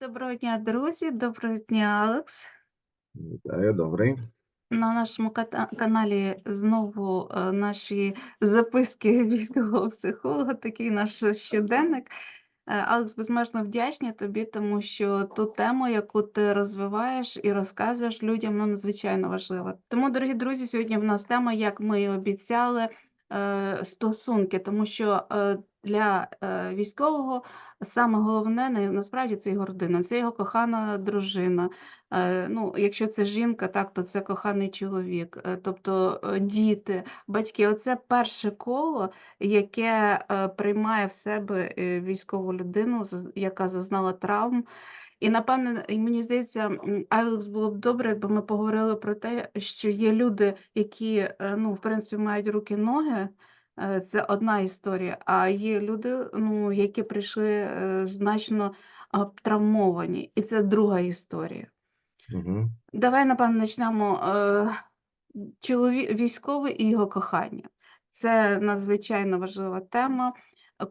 Доброго дня, друзі! Доброго дня, Алекс! Вітаю, добрий. На нашому каналі знову, е, наші записки військового психолога, такий наш щоденник. Е, Алекс, безмежно вдячні тобі, тому що ту тему, яку ти розвиваєш і розказуєш людям, ну, надзвичайно важлива. Тому, дорогі друзі, сьогодні в нас тема, як ми і обіцяли, е, стосунки, тому що, для, військового саме головне на насправді це його родина, це його кохана дружина. Е, ну, якщо це жінка, так, то це коханий чоловік, е, тобто, е, діти, батьки. Оце перше коло, яке, приймає в себе, військову людину, яка зазнала травм. І напевне, мені здається, Алекс, було б добре, якби ми поговорили про те, що є люди, які, ну, в принципі, мають руки, ноги, це одна історія, а є люди, ну, які прийшли, е, значно, травмовані, і це друга історія. Мгм. Давай, напевно, почнемо, е, чолові військовий і його кохання. Це надзвичайно важлива тема.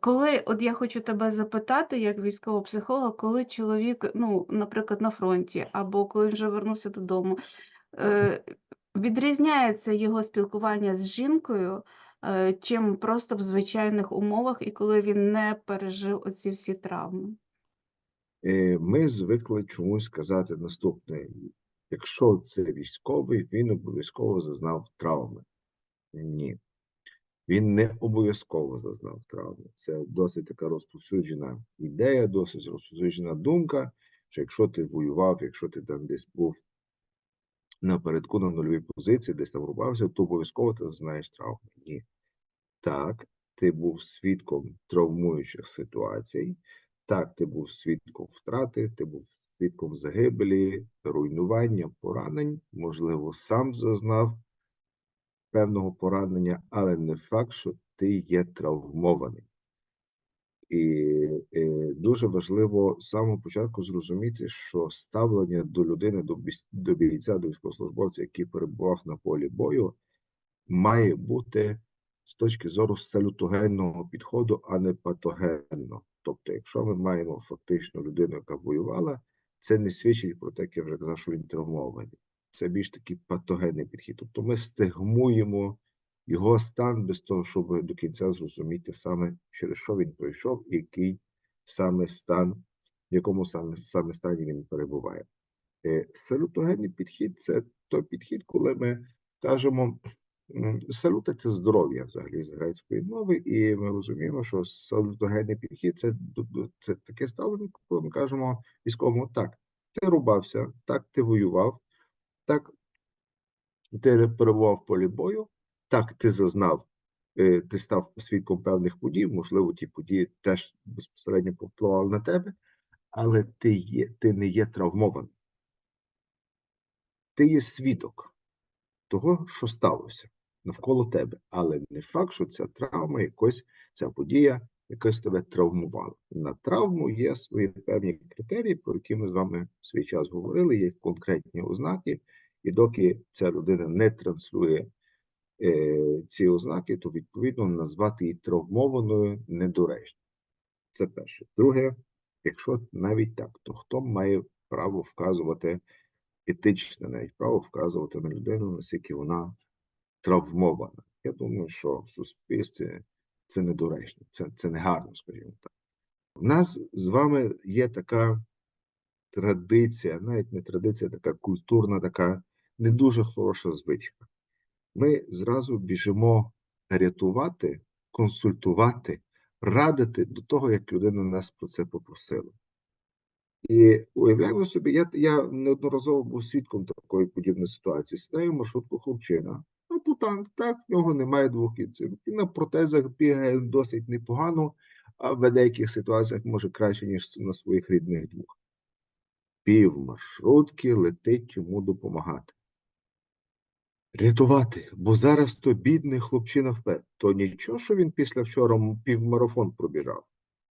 Коли от я хочу тебе запитати, як військового психолога, коли чоловік, ну, наприклад, на фронті або коли він вже вернувся додому, е, відрізняється його спілкування з жінкою, е, чим просто в звичайних умовах і коли він не пережив оці всі травми? Е, ми звикли чомусь казати наступне: якщо це військовий, він обов'язково зазнав травми. Ні. Він не обов'язково зазнав травми. Це досить така розповсюджена ідея, досить розповсюджена думка, що якщо ти воював, якщо ти там десь був напередку на нульовій позиції, десь там рубався, то обов'язково ти зазнаєш травми. Ні. Так, ти був свідком травмуючих ситуацій. Так, ти був свідком втрати, ти був свідком загибелі, руйнування, поранень, можливо, сам зазнав певного поранення, але не факт, що ти є травмований. І, е, дуже важливо з самого початку зрозуміти, що ставлення до людини, до, до бійця, до військовослужбовця, який перебував на полі бою, має бути з точки зору салютогенного підходу, а не патогенного. Тобто, якщо ми маємо фактично людину, яка воювала, це не свідчить про те, як я вже казав, що він травмований. Це більш такий патогенний підхід. Тобто ми стигмуємо його стан без того, щоб до кінця зрозуміти саме, через що він пройшов, і який саме стан, в якому саме, саме стані він перебуває. Е, Салютогенний підхід це той підхід, коли ми кажемо, м, салюти це здоров'я взагалі з грецької мови, і ми розуміємо, що салютогенний підхід це, це таке ставлення, коли ми кажемо військовому, так, ти рубався, так, ти воював, так, ти перебував в полі бою, так, ти зазнав, е, ти став свідком певних подій, можливо, ті події теж безпосередньо повпливали на тебе, але ти, є, ти не є травмований. Ти є свідок того, що сталося навколо тебе, але не факт, що ця травма, якось ця подія якось тебе травмувала. На травму є свої певні критерії, про які ми з вами в свій час говорили, є конкретні ознаки, і доки ця людина не транслює ці ознаки, то відповідно назвати її травмованою недоречно. Це перше. Друге, якщо навіть так, то хто має право вказувати етичне навіть право вказувати на людину, наскільки вона травмована. Я думаю, що в суспільстві це недоречно, це, це не гарно, скажімо так. У нас з вами є така традиція, навіть не традиція, така культурна, така не дуже хороша звичка. Ми зразу біжимо рятувати, консультувати, радити до того, як людина нас про це попросила. І уявляємо собі, я, я неодноразово був свідком такої подібної ситуації. Сідає маршрутку хлопчина, ампутант, так, в нього немає двох кінців. Він на протезах бігає досить непогано, а в деяких ситуаціях може краще, ніж на своїх рідних двох. Пів маршрутки летить йому допомагати. Рятувати, бо зараз то бідний хлопчина впер. То нічого, що він після вчора півмарафон пробіжав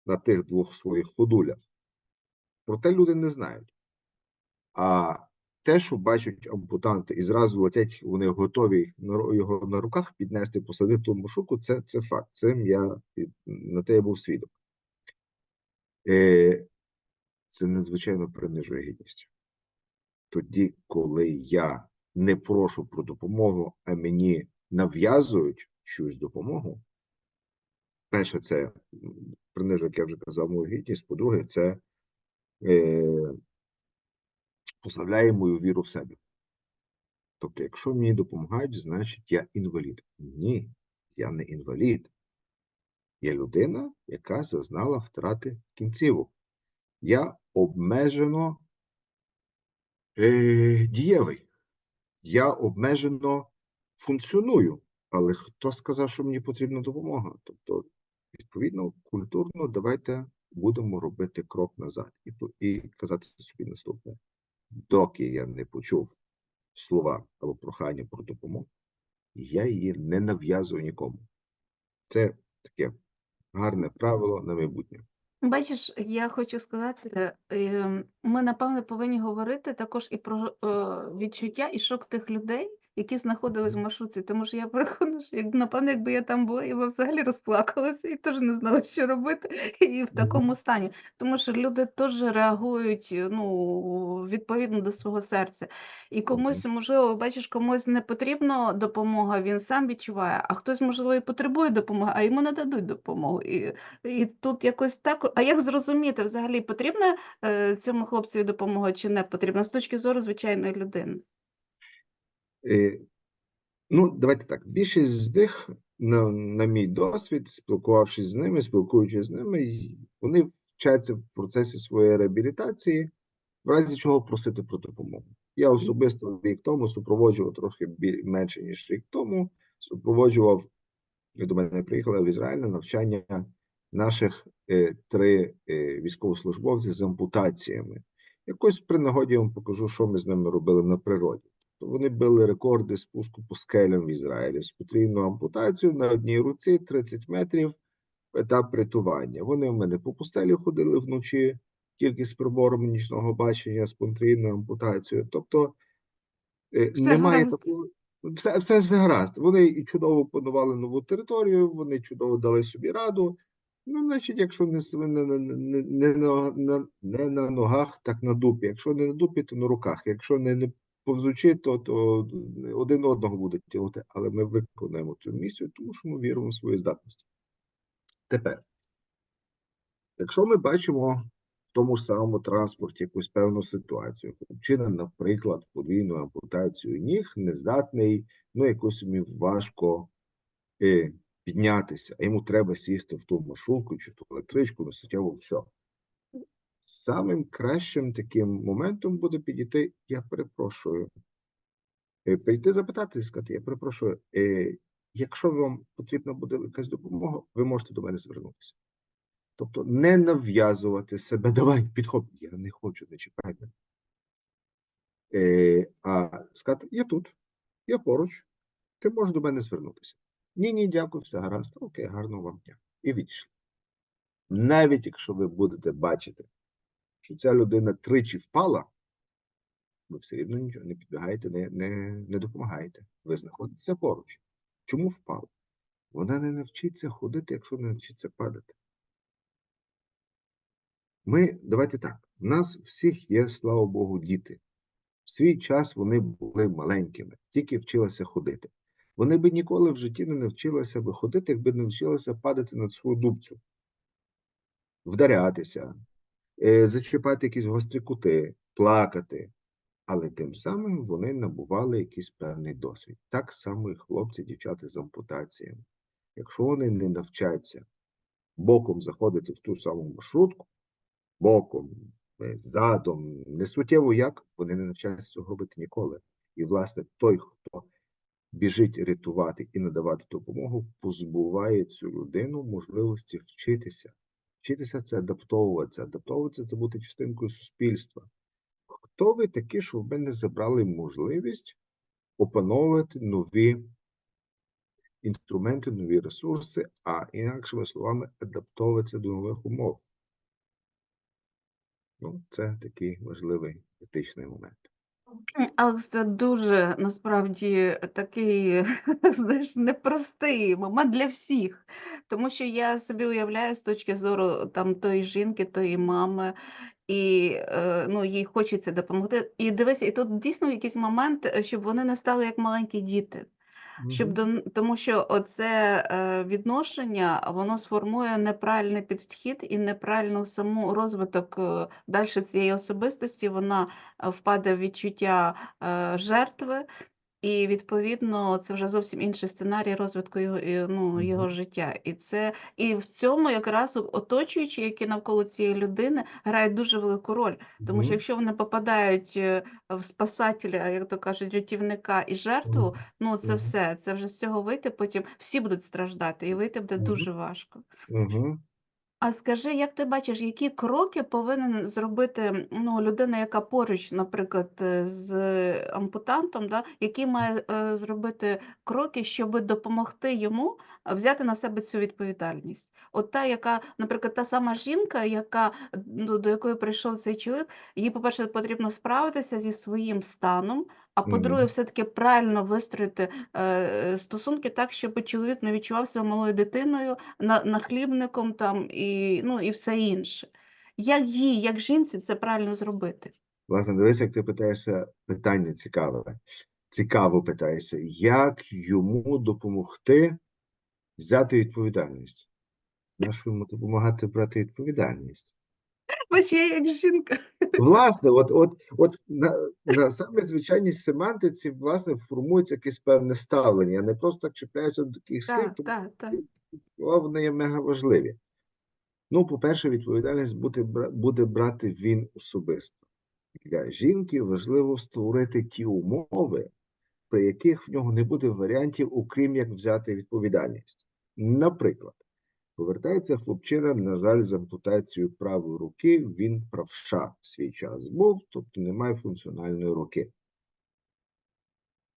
на тих двох своїх ходулях. Проте люди не знають. А те, що бачать ампутанти і зразу летять, вони готові його на руках піднести, посадити в ту це, це факт. Цим я на те я був свідок. Е, це надзвичайно принижує гідність. Тоді, коли я не прошу про допомогу, а мені нав'язують чуюсь допомогу, перше, це м, принижує, як я вже казав, мою гідність. По-друге, це е, послабляє мою віру в себе. Тобто, якщо мені допомагають, значить я інвалід. Ні, я не інвалід. Я людина, яка зазнала втрати кінцівок. Я обмежено е, дієвий. Я обмежено функціоную. Але хто сказав, що мені потрібна допомога? Тобто, відповідно, культурно давайте будемо робити крок назад і, і казати собі наступне. Доки я не почув слова або прохання про допомогу, я її не нав'язую нікому. Це таке гарне правило на майбутнє. Бачиш, я хочу сказати, е, ми напевне повинні говорити також і про е, відчуття і шок тих людей, які знаходились в маршрутці. Тому що я переконана, що як напевно, якби я там була, я би взагалі розплакалася і теж не знала, що робити, і в такому стані. Тому що люди теж реагують ну, відповідно до свого серця. І комусь, можливо, бачиш, комусь не потрібна допомога, він сам відчуває, а хтось, можливо, і потребує допомоги, а йому не дадуть допомогу. І і тут якось так. А як зрозуміти взагалі, потрібна е, цьому хлопцеві допомога чи не потрібна з точки зору звичайної людини? Е, Ну, давайте так. Більшість з них, на, на мій досвід, спілкувавшись з ними, спілкуючись з ними, вони вчаться в процесі своєї реабілітації, в разі чого просити про допомогу. Я особисто рік тому супроводжував трохи біль- менше, ніж рік тому, супроводжував, до мене приїхали в Ізраїль на навчання наших е, три е, військовослужбовців з ампутаціями. Якось при нагоді я вам покажу, що ми з ними робили на природі. То вони били рекорди спуску по скелям в Ізраїлі з потрійною ампутацією на одній руці 30 метрів етап рятування. Вони в мене по пустелі ходили вночі, тільки з прибором нічного бачення, з потрійною ампутацією. Тобто е, Все немає гаразд. такого. Все, все, все гаразд. Вони чудово опанували нову територію, вони чудово дали собі раду. Ну, значить, якщо не, не, не, не, на, не на ногах, так на дупі. Якщо не на дупі, то на руках. Якщо не, не повзучи, то, то один одного будуть тягнути. Але ми виконаємо цю місію, тому що ми віримо в свої здатності. Тепер, якщо ми бачимо в тому ж самому транспорті якусь певну ситуацію, хлопчина, наприклад, подвійну ампутацію ніг, нездатний, ну якось йому важко е, піднятися, а йому треба сісти в ту маршрутку чи в ту електричку, ну суттєво все. Самим кращим таким моментом буде підійти, я перепрошую, е, прийти запитати і сказати, я перепрошую, е, якщо вам потрібна буде якась допомога, ви можете до мене звернутися. Тобто не нав'язувати себе, давай підходь, я не хочу, не чекай мене. Е, а сказати, я тут, я поруч, ти можеш до мене звернутися. Ні, ні, дякую, все гаразд. Окей, гарного вам дня. І відійшли. Навіть якщо ви будете бачити, що ця людина тричі впала, ви все рівно нічого не підбігаєте, не, не, не допомагаєте. Ви знаходитеся поруч. Чому впала? Вона не навчиться ходити, якщо не навчиться падати. Ми, давайте так, в нас всіх є, слава Богу, діти. В свій час вони були маленькими, тільки вчилися ходити. Вони би ніколи в житті не навчилися би ходити, якби не навчилися падати над свою дубцю, вдарятися, зачіпати якісь гострі кути, плакати. Але тим самим вони набували якийсь певний досвід. Так само і хлопці, дівчата з ампутаціями. Якщо вони не навчаться боком заходити в ту саму маршрутку, боком, е, задом, не суттєво як, вони не навчаються цього робити ніколи. І, власне, той, хто біжить рятувати і надавати допомогу, позбуває цю людину можливості вчитися. Вчитися це адаптовуватися. Адаптовуватися це бути частинкою суспільства. Хто ви такі, що в мене забрали можливість опановувати нові інструменти, нові ресурси, а інакшими словами, адаптовуватися до нових умов? Ну, це такий важливий етичний момент. Алекс, це дуже насправді такий, знаєш, непростий момент для всіх. Тому що я собі уявляю з точки зору там тої жінки, тої мами, і е, ну, їй хочеться допомогти. І дивися, і тут дійсно якийсь момент, е, щоб вони не стали як маленькі діти. Щоб до, тому що оце е, відношення воно сформує неправильний підхід і неправильну саму розвиток далі цієї особистості. Вона впаде в відчуття е, жертви, і відповідно це вже зовсім інший сценарій розвитку його, ну, його життя. І це і в цьому якраз оточуючі, які навколо цієї людини, грають дуже велику роль. Тому що якщо вони попадають е, в спасателя, як то кажуть, рятівника і жертву, ну це все. Це вже з цього вийти. Потім всі будуть страждати, і вийти буде дуже важко. А скажи, як ти бачиш, які кроки повинен зробити ну, людина, яка поруч, наприклад, е, з ампутантом, да? які має е, зробити кроки, щоб допомогти йому взяти на себе цю відповідальність? От та, яка, наприклад, та сама жінка, яка ну, до якої прийшов цей чоловік, їй, по-перше, потрібно справитися зі своїм станом. А по-друге, Мгм. все-таки правильно вистроїти е, стосунки так, щоб чоловік не відчував себе малою дитиною, на нахлібником там і, ну, і все інше. Як їй, як жінці це правильно зробити? Власне, дивись, як ти питаєшся питання цікаве. Цікаво питаєшся, як йому допомогти взяти відповідальність? Нащо йому допомагати брати відповідальність? Ось я як жінка. Власне, от, от, от на, на саме звичайній семантиці, власне, формується якесь певне ставлення. Я не просто так чіпляюся до таких слів, Так, тому так, так. що вони є мега важливі. Ну, по-перше, відповідальність буде, буде брати він особисто. Для жінки важливо створити ті умови, при яких в нього не буде варіантів, окрім як взяти відповідальність. Наприклад, повертається хлопчина, на жаль, з ампутацією правої руки, він правша в свій час був, тобто немає функціональної руки.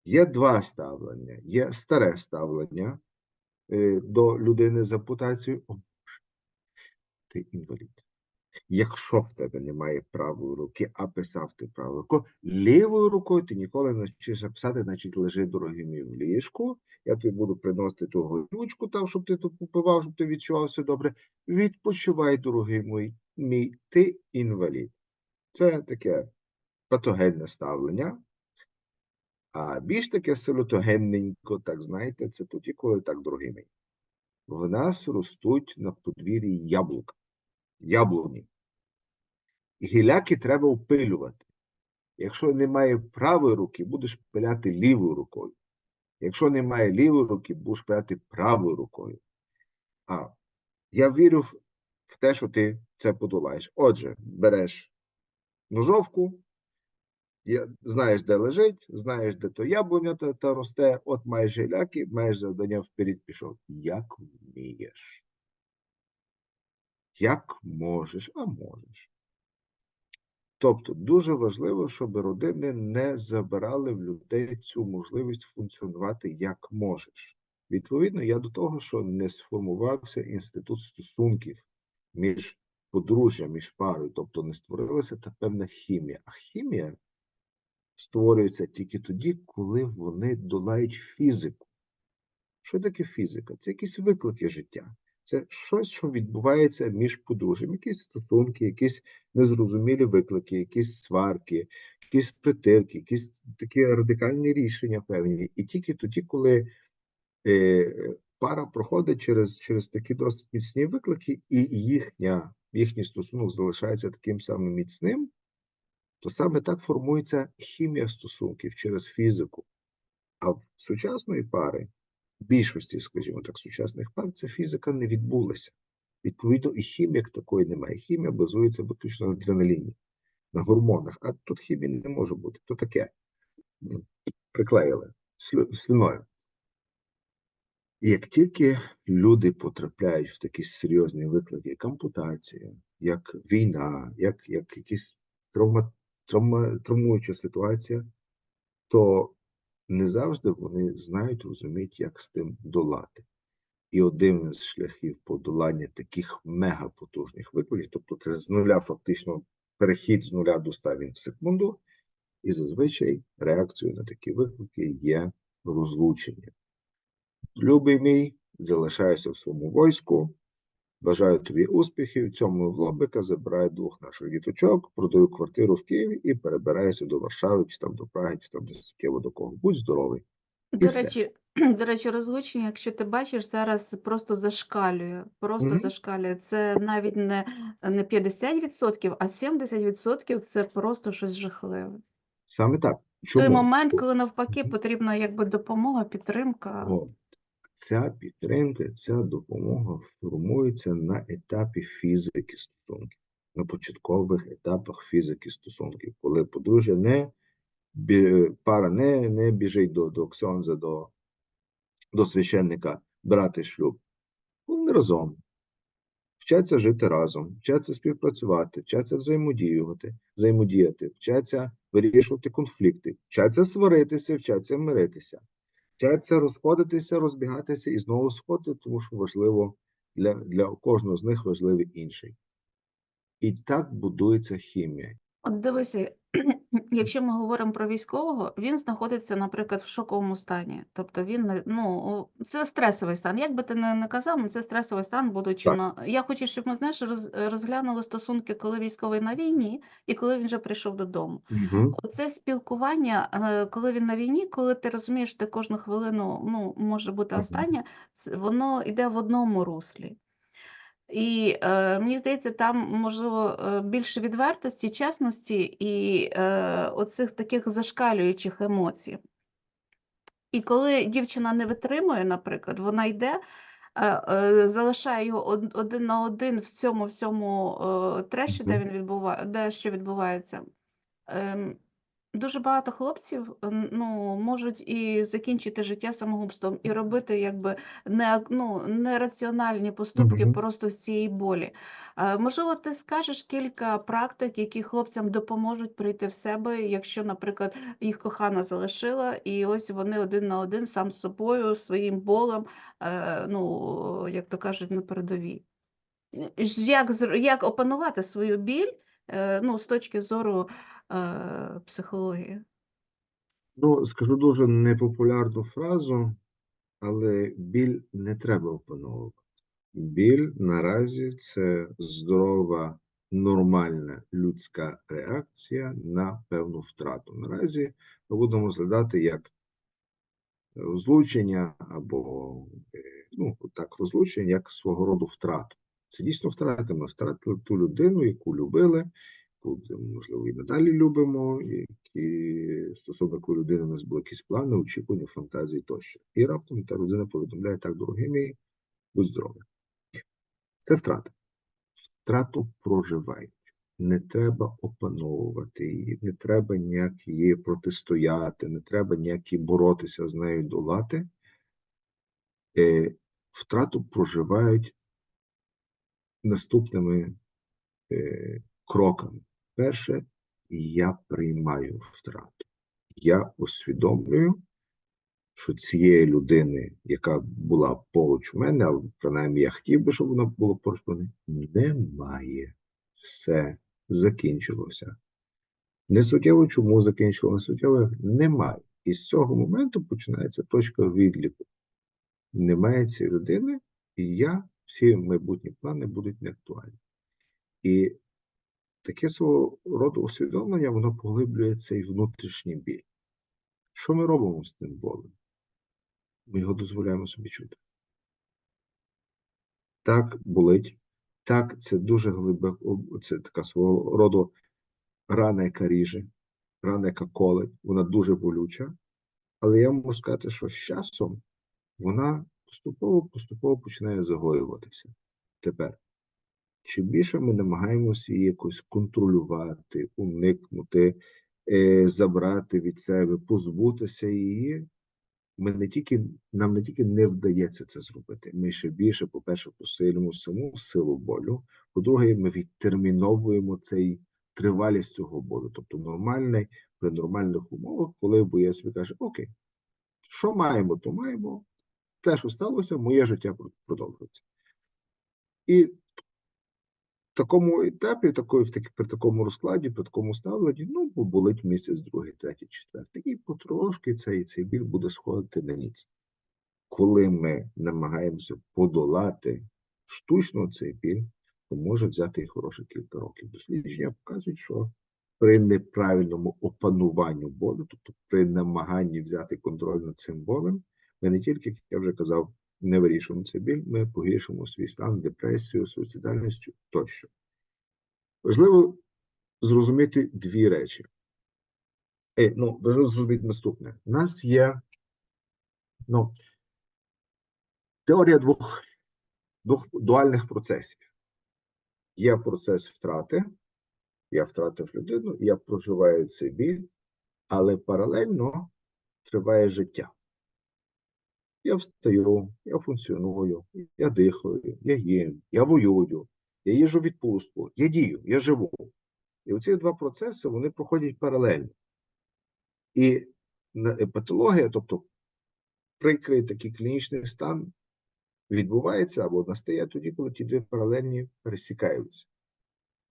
Є два ставлення. Є старе ставлення е, до людини з ампутацією. О, ти інвалід. Якщо в тебе немає правої руки, а писав ти правою рукою, лівою рукою ти ніколи не вчишся писати, значить лежи дорогий мій в ліжку. Я тобі буду приносити ту горючку там, щоб ти тут попивав, щоб ти відчувався добре. Відпочивай, дорогий мій, мій, ти інвалід. Це таке патогенне ставлення. А більш таке салютогенненько, так знаєте, це тоді, коли так, дорогий мій. В нас ростуть на подвір'ї яблука, яблуні. Гіляки треба впилювати. Якщо немає правої руки, будеш пиляти лівою рукою. Якщо немає лівої руки, будеш пиляти правою рукою. А я вірю в те, що ти це подолаєш. Отже, береш ножовку, знаєш, де лежить, знаєш, де то яблуня та, та росте, от маєш гіляки, маєш завдання вперед пішов. Як вмієш. Як можеш, а можеш. Тобто дуже важливо, щоб родини не забирали в людей цю можливість функціонувати як можеш. Відповідно, я до того, що не сформувався інститут стосунків між подружжям, між парою, тобто не створилася та певна хімія. А хімія створюється тільки тоді, коли вони долають фізику. Що таке фізика? Це якісь виклики життя. Це щось, що відбувається між подружжям, якісь стосунки, якісь незрозумілі виклики, якісь сварки, якісь притирки, якісь такі радикальні рішення певні. І тільки тоді, коли е, пара проходить через, через такі досить міцні виклики, і їхня, їхній стосунок залишається таким самим міцним, то саме так формується хімія стосунків через фізику. А в сучасної пари, більшості, скажімо так, сучасних пар, ця фізика не відбулася. Відповідно, і хімії як такої немає. Хімія базується виключно на адреналіні, на гормонах. А тут хімії не може бути. То таке. Приклеїли слю- слиною. І як тільки люди потрапляють в такі серйозні виклики, як ампутація, як війна, як, як якісь травма, травма, травмуюча ситуація, то не завжди вони знають, розуміють, як з тим долати. І один з шляхів подолання таких мегапотужних викликів, тобто це з нуля фактично перехід з нуля до 100 він в секунду, і зазвичай реакцією на такі виклики є розлучення. Любий мій, залишаюся в своєму войску, Бажаю тобі успіхів. Цьому в лобика забираю двох наших діточок, продаю квартиру в Києві і перебираюся до Варшави, чи там до Праги, чи там до Сікєво, до кого. Будь здоровий. До все. речі, до речі, розлучення, якщо ти бачиш, зараз просто зашкалює. Просто Мгм. зашкалює. Це навіть не, не 50%, а 70% це просто щось жахливе. Саме так. Чому? той момент, коли навпаки потрібна якби допомога, підтримка. От. Ця підтримка, ця допомога формується на етапі фізики стосунків, на початкових етапах фізики стосунків, коли подружжя не пара не, не біжить до, до ксьонза, до, до священника брати шлюб. Вони разом. Вчаться жити разом, вчаться співпрацювати, вчаться взаємодіювати, взаємодіяти, вчаться вирішувати конфлікти, вчаться сваритися, вчаться миритися, вчаться розходитися, розбігатися і знову сходити, тому що важливо для, для кожного з них важливий інший. І так будується хімія. От дивися, якщо ми говоримо про військового, він знаходиться, наприклад, в шоковому стані. Тобто він не- ну, це стресовий стан. Як би ти не, не казав, ну, це стресовий стан, будучи Так. на. Я хочу, щоб ми знаєш, роз, розглянули стосунки, коли військовий на війні і коли він вже прийшов додому. Угу. Оце спілкування, е, коли він на війні, коли ти розумієш, що ти кожну хвилину ну, може бути Мгм. остання, це- воно йде в одному руслі. І е, мені здається, там можливо е, більше відвертості, чесності і е, оцих таких зашкалюючих емоцій. І коли дівчина не витримує, наприклад, вона йде, е, е, залишає його один на один в цьому всьому е, треші, де він відбуває, де що відбувається. Ем, Дуже багато хлопців ну, можуть і закінчити життя самогубством, і робити якби не, ну, нераціональні поступки Мгм. просто з цієї болі. Е, Можливо, ти скажеш кілька практик, які хлопцям допоможуть прийти в себе, якщо, наприклад, їх кохана залишила, і ось вони один на один сам з собою, своїм болем, е, ну, як то кажуть, на передовій. Е, ж Як, зр- як опанувати свою біль е, ну, з точки зору е, психології? Ну, скажу дуже непопулярну фразу, але біль не треба опановувати. Біль наразі це здорова, нормальна людська реакція на певну втрату. Наразі ми будемо розглядати як розлучення або е, ну, так, розлучення як свого роду втрату. Це дійсно втрата. Ми втратили ту людину, яку любили, яку, можливо, і надалі любимо, які стосовно якої людини у нас були якісь плани, очікування, фантазії тощо. І раптом та людина повідомляє так, дорогі мій, будь здоровий. Це втрата. Втрату проживають. Не треба опановувати її, не треба ніяк її протистояти, не треба ніяк боротися з нею долати. Е, втрату проживають наступними е, кроками. Перше, я приймаю втрату. Я усвідомлюю, що цієї людини, яка була поруч у мене, але принаймні я хотів би, щоб вона була поруч мене, немає. Все закінчилося. Не суттєво, чому закінчило, не суттєво, немає. І з цього моменту починається точка відліку. Немає цієї людини, і я, всі майбутні плани будуть неактуальні. І таке свого роду усвідомлення, воно поглиблює цей внутрішній біль. Що ми робимо з тим болем? Ми його дозволяємо собі чути. Так болить, так, це дуже глибоко, це така свого роду рана, яка ріже, рана, яка колить, вона дуже болюча. Але я можу сказати, що з часом вона поступово-поступово починає загоюватися. Тепер, чим більше ми намагаємося її якось контролювати, уникнути, е, забрати від себе, позбутися її, ми не тільки, нам не тільки не вдається це зробити, ми ще більше, по-перше, посилюємо саму силу болю. По-друге, ми відтерміновуємо цей тривалість цього болю. Тобто нормальний, при нормальних умовах, коли боєць каже, окей, що маємо, то маємо. Те, що сталося, моє життя продовжується. І такому етапі, такої, в такі, при такому розкладі, при такому ставленні, ну, бо болить місяць, другий, третій, четвертий. І потрошки цей, цей біль буде сходити на ніц. Коли ми намагаємося подолати штучно цей біль, то може взяти і хороших кілька років. Дослідження показують, що при неправильному опануванню болю, тобто при намаганні взяти контроль над цим болем, ми не тільки, як я вже казав, не вирішуємо цей біль, ми погіршимо свій стан, депресію, суїцидальністю тощо. Важливо зрозуміти дві речі. Е, ну, важливо зрозуміти наступне. У нас є ну, теорія двох, двох дуальних процесів. Є процес втрати, я втратив людину, я проживаю цей біль, але паралельно триває життя. Я встаю, я функціоную, я дихаю, я їм, я воюю, я їжджу в відпустку, я дію, я живу. І оці два процеси вони проходять паралельно. І патологія, тобто прикрий такий клінічний стан, відбувається або настає тоді, коли ті дві паралельні пересікаються.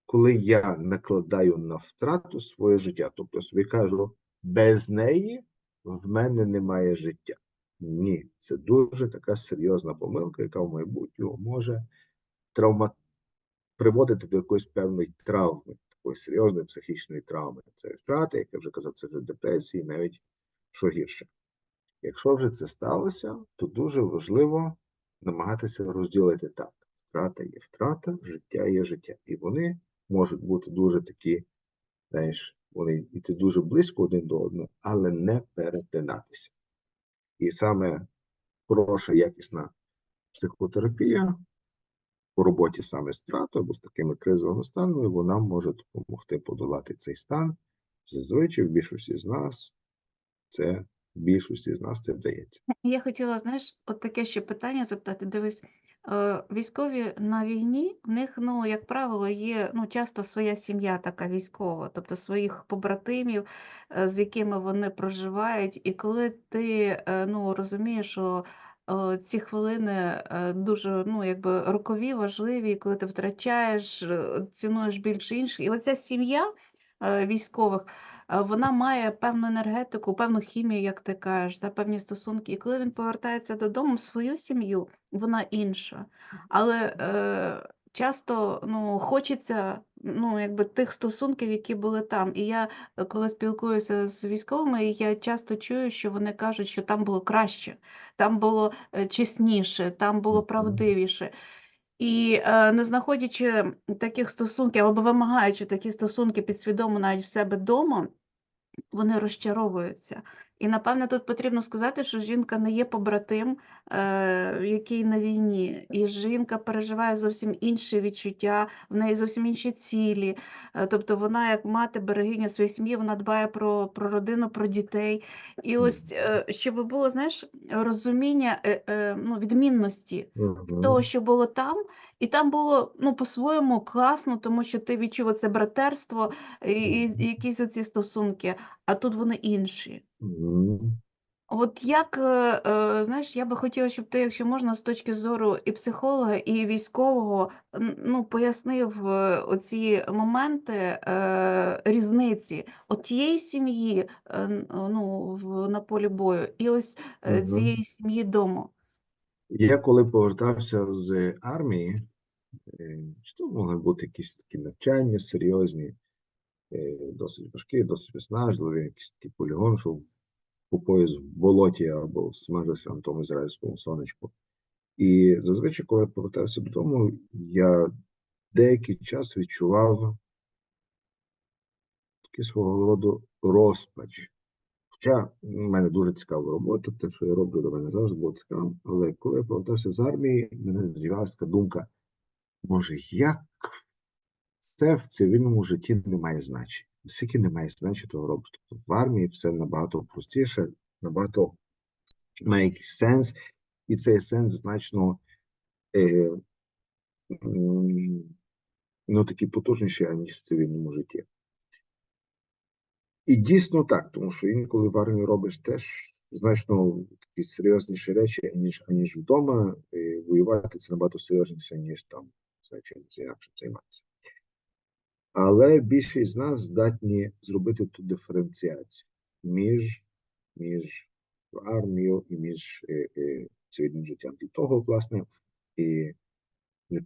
Коли я накладаю на втрату своє життя, тобто собі кажу, без неї в мене немає життя. Ні, це дуже така серйозна помилка, яка в майбутньому може травма... приводити до якоїсь певної травми, такої серйозної психічної травми. Це втрати, як я вже казав, це вже депресії, навіть що гірше. Якщо вже це сталося, то дуже важливо намагатися розділити так: втрата є втрата, життя є життя. І вони можуть бути дуже такі, знаєш, вони йти дуже близько один до одного, але не перетинатися. І саме хороша, якісна психотерапія по роботі саме з втратою або з такими кризовими станами, вона може допомогти подолати цей стан. Зазвичай в більшості з нас це більшості з нас це вдається. Я хотіла, знаєш, от таке ще питання запитати. Дивись, військові на війні, в них, ну, як правило, є ну, часто своя сім'я така військова, тобто своїх побратимів, е, з якими вони проживають. І коли ти е, ну, розумієш, що е, ці хвилини дуже ну, якби рокові, важливі, коли ти втрачаєш, цінуєш більше інших. І оця сім'я військових. Е, Вона має певну енергетику, певну хімію, як ти кажеш, та певні стосунки. І коли він повертається додому в свою сім'ю, вона інша. Але е, часто ну, хочеться ну, якби, тих стосунків, які були там. І я, е, коли спілкуюся з військовими, я часто чую, що вони кажуть, що там було краще, там було е, чесніше, там було правдивіше. І не знаходячи таких стосунків або вимагаючи такі стосунки підсвідомо навіть в себе вдома, вони розчаровуються. І напевне тут потрібно сказати, що жінка не є побратим, е, який на війні, і жінка переживає зовсім інші відчуття, в неї зовсім інші цілі. Е, тобто вона, як мати, берегиня своєї сім'ї, вона дбає про, про родину, про дітей. І ось е, щоб було, знаєш, розуміння е, е, ну, відмінності того, що було там, і там було ну, по-своєму класно, тому що ти відчув оце братерство і, і, і якісь оці стосунки, а тут вони інші. Мгм. От як, е, е, знаєш, я би хотіла, щоб ти, якщо можна, з точки зору і психолога, і військового, н- ну, пояснив е, оці моменти е, різниці от тієї сім'ї е, н- ну, в, на полі бою, і ось е, Мгм. цієї сім'ї дому. Я коли повертався з армії, е, що могли бути якісь такі навчання серйозні, досить важкі, досить виснажливі, якийсь такий полігон, що пояс в болоті або смажився на тому ізраїльському сонечку. І зазвичай, коли я повертався додому, я деякий час відчував такий свого роду розпач. Хоча в мене дуже цікава робота, те, що я роблю, до мене завжди було цікаво. Але коли я повертався з армії, мене з'явилася така думка: може, як це в цивільному житті не має значення? Скільки не має значення того робиш? Тобто в армії все набагато простіше, набагато має якийсь сенс, і цей сенс значно е, ну, такий потужніший, аніж в цивільному житті. І дійсно так, тому що інколи в армії робиш теж значно такі серйозніші речі, аніж, аніж вдома. І воювати це набагато серйозніше, ніж там, знаю, чимось займатися. Але більшість з нас здатні зробити ту диференціацію між, між армією і між е, е, цивільним життям. І того, власне, і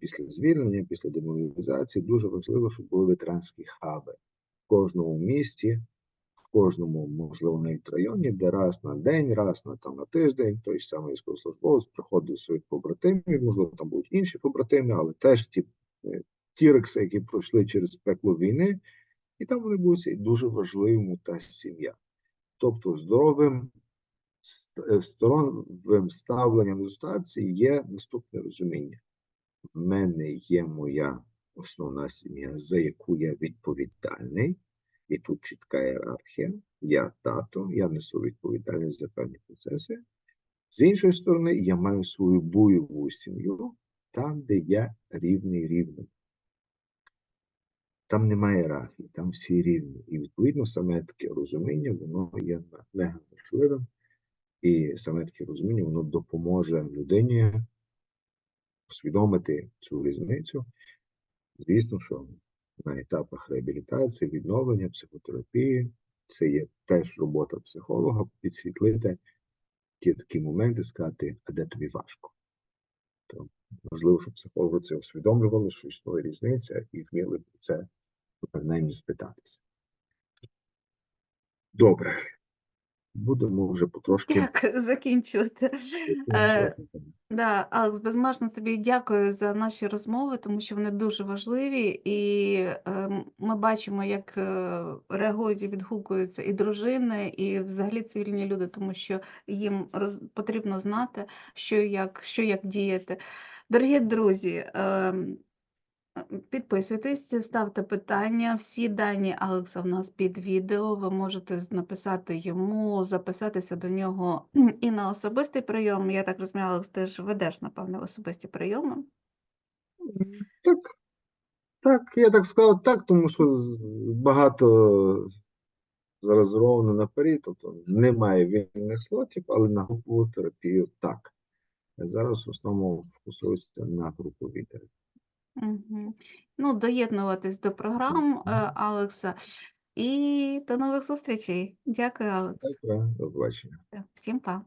після звільнення, після демобілізації, дуже важливо, щоб були ветеранські хаби в кожному місті, в кожному, можливо, навіть районі, де раз на день, раз на там на тиждень той самий військовослужбовець приходить до своїх побратимів, можливо, там будуть інші побратими, але теж ті е, тірекси, які пройшли через пекло війни, і там вони будуть і дуже важливим та сім'я. Тобто здоровим ст- е, ставленням до ситуації є наступне розуміння. В мене є моя основна сім'я, за яку я відповідальний, і тут чітка ієрархія. Я тато, я несу відповідальність за певні процеси. З іншої сторони, я маю свою бойову сім'ю, там, де я рівний рівним. Там немає ієрархії, там всі рівні. І відповідно саме таке розуміння, воно є мега важливим. І саме таке розуміння, воно допоможе людині усвідомити цю різницю. Звісно, що на етапах реабілітації, відновлення, психотерапії, це є теж робота психолога, підсвітлити ті такі моменти, сказати, а де тобі важко. То важливо, щоб психологи це усвідомлювали, що існує різниця, і вміли це принаймні спитатися. Добре. Будемо вже потрошки Дякую, закінчувати. Е. Да, Алекс, безмежно тобі дякую за наші розмови, тому що вони дуже важливі, і е, ми бачимо, як е, реагують і відгукуються і дружини, і взагалі цивільні люди, тому що їм роз, потрібно знати, що як, що як діяти. Дорогі друзі, ем, Підписуйтесь, ставте питання. Всі дані Алекса в нас під відео. Ви можете написати йому, записатися до нього і на особистий прийом. Я так розумію, Алекс, ти ж ведеш, напевне, особисті прийоми. Так, так, я так сказав так, тому що багато зарезервовано наперед, тобто немає вільних слотів, але на групову терапію так. Зараз в основному фокусуюся на груповій терапії. Угу. Ну, доєднуватись до програм е, Алекса. І до нових зустрічей. Дякую, Алекс. Дякую, до побачення. Всім па.